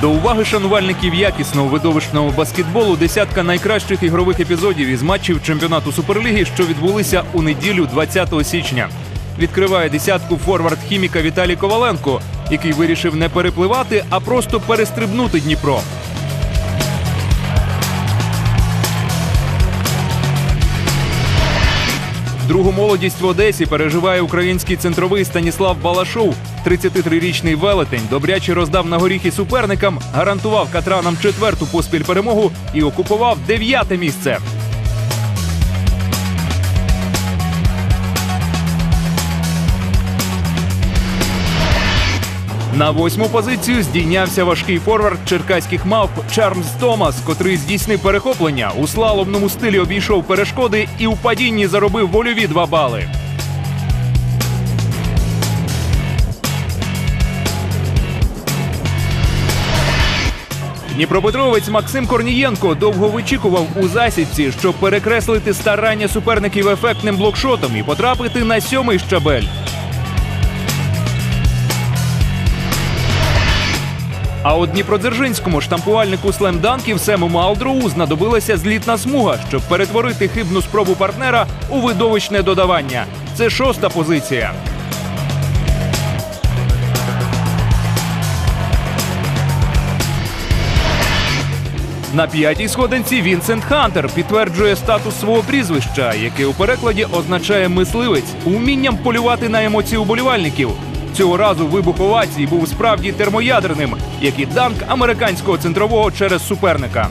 До уваги шанувальників якісного видовищного баскетболу десятка найкращих ігрових епізодів із матчів чемпіонату Суперліги, що відбулися у неділю 20 січня. Відкриває десятку форвард хіміка Віталій Коваленко, який вирішив не перепливати, а просто перестрибнути Дніпро. Другу молодість в Одесі переживає український центровий Станіслав Балашов. 33-річний велетень добряче роздав на горіхи суперникам, гарантував катранам четверту поспіль перемогу і окупував дев'яте місце. На восьму позицію здійнявся важкий форвард черкаських мавп Чарльз Томас, котрий здійснив перехоплення у слаломному стилі обійшов перешкоди і у падінні заробив вольові два бали. Дніпропетровець Максим Корнієнко довго вичікував у засідці, щоб перекреслити старання суперників ефектним блокшотом і потрапити на сьомий щабель. А от Дніпродзержинському штампувальнику слемданків Сему Малдроу знадобилася злітна смуга, щоб перетворити хибну спробу партнера у видовищне додавання. Це шоста позиція. На п'ятій сходинці Вінсент Хантер підтверджує статус свого прізвища, яке у перекладі означає мисливець, умінням полювати на емоції уболівальників. Цього разу вибух овацій був справді термоядерним, як і данк американського центрового через суперника.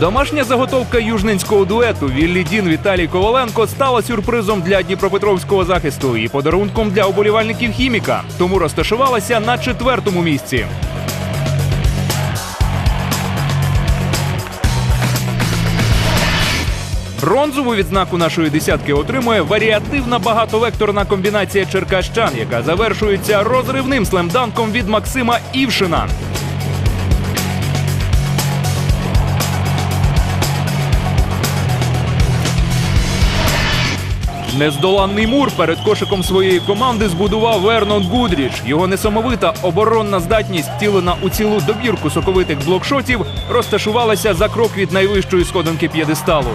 Домашня заготовка южненського дуету Віллі Дін Віталій Коваленко стала сюрпризом для дніпропетровського захисту і подарунком для оболівальників хіміка, тому розташувалася на четвертому місці. Бронзову відзнаку нашої десятки отримує варіативна багатовекторна комбінація черкащан, яка завершується розривним слемданком від Максима Івшина. Нездоланний мур перед кошиком своєї команди збудував Вернон Гудріч. Його несамовита оборонна здатність, втілена у цілу добірку соковитих блокшотів, розташувалася за крок від найвищої сходинки п'єдесталу.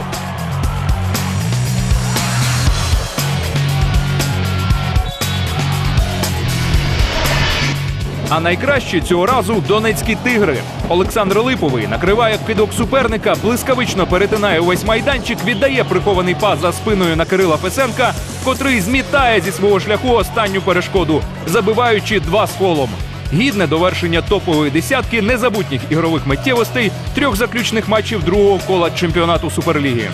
А найкраще цього разу донецькі тигри. Олександр Липовий накриває кидок суперника, блискавично перетинає увесь майданчик, віддає прихований пас за спиною на Кирила Фесенка, котрий змітає зі свого шляху останню перешкоду, забиваючи два з колом. Гідне довершення топової десятки незабутніх ігрових миттєвостей трьох заключних матчів другого кола чемпіонату Суперліги.